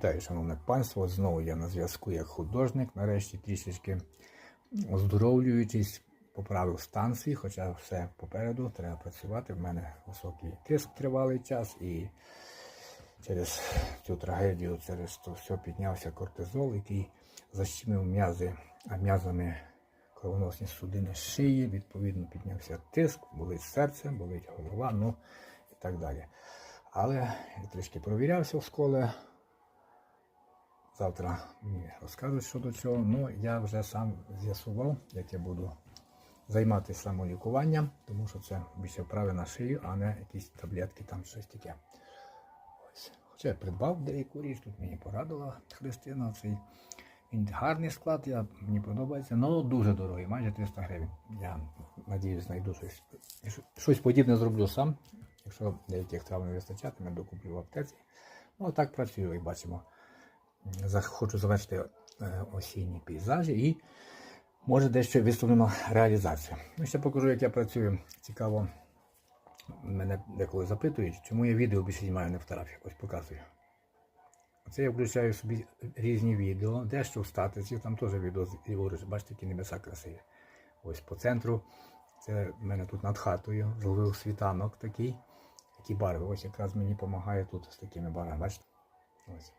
Вітаю, шановне панство. Знову я на зв'язку як художник. Нарешті трішечки оздоровлюючись, поправив стан свій, хоча все попереду треба працювати. В мене високий тиск тривалий час і через цю трагедію, через то все піднявся кортизол, який защемив м'язи, а м'язами кровоносні судини шиї, відповідно піднявся тиск, болить серце, болить голова, ну і так далі. Але я трішки провірявся в школі. Завтра мені розкажуть щодо цього. Ну, я вже сам з'ясував, як я буду займатися самолікуванням, тому що це більше вправи на шию, а не якісь таблетки, там щось таке. Ось. Хоча я придбав деяку річ, тут мені порадила Христина. Цей він гарний склад, я, мені подобається, але дуже дорогий, майже 300 гривень. Я надіюсь, знайду щось. Щось подібне зроблю сам. Якщо деяких трав не вистачатиме, докуплю в аптеці. Ну, так працюю, як бачимо. Хочу завершити е, осінні пейзажі і може дещо виставлено реалізацію. Ну, ще покажу, як я працюю. Цікаво, мене деколи запитують, чому я відео більше знімаю не фотографії. Ось показую. Це я включаю собі різні відео, дещо в статиці, там теж відео ліворуч, бачите, які небеса красиві. Ось по центру. Це в мене тут над хатою, зловив світанок такий, які барви. Ось якраз мені допомагає тут з такими барвами. Бачите? Ось.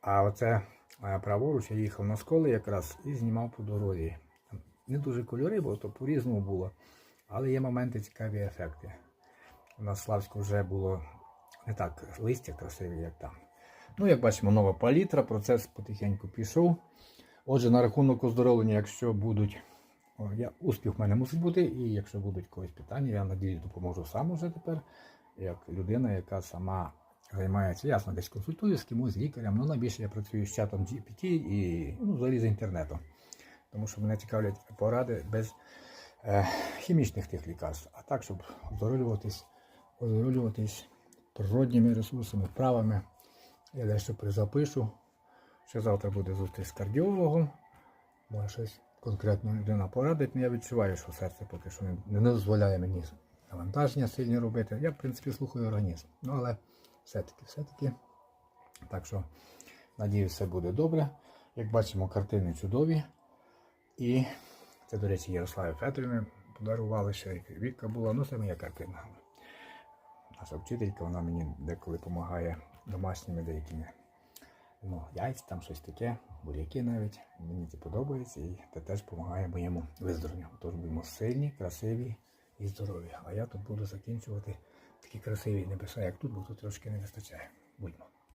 А оце е, праворуч я їхав на сколи якраз і знімав по дорозі. Не дуже кольори, бо то по-різному було. Але є моменти цікаві ефекти. У нас Славську вже було не так листя красиві, як там. Ну, як бачимо, нова палітра, процес потихеньку пішов. Отже, на рахунок оздоровлення, якщо будуть. Успіх в мене мусить бути, і якщо будуть якісь питання, я надіюсь, допоможу сам уже тепер, як людина, яка сама займається, ясно, десь консультую з кимось, з лікарем. Ну, найбільше я працюю з чатом GPT і ну, взагалі з інтернетом. Тому що мене цікавлять поради без е, хімічних тих лікарств, а так, щоб оздоровлюватись, оздоровлюватись природніми ресурсами, вправами. Я дещо призапишу. Ще завтра буде зустріч з кардіологом. Може щось конкретно людина порадить, але я відчуваю, що серце поки що не дозволяє мені навантаження сильні робити. Я, в принципі, слухаю організм. Ну, але все-таки, все-таки. Так що, надіюсь, все буде добре. Як бачимо, картини чудові. І це, до речі, Ярославі Федорівні подарували ще як Віка була. Ну, це моя картина. Наша вчителька, вона мені деколи допомагає домашніми деякими ну, яйця, там щось таке, буряки навіть. Мені це подобається і це теж допомагає моєму виздоровленню. Тож будемо сильні, красиві і здоров'я. А я тут буду закінчувати такі красиві небеса, як тут, бо тут трошки не вистачає. Будьмо.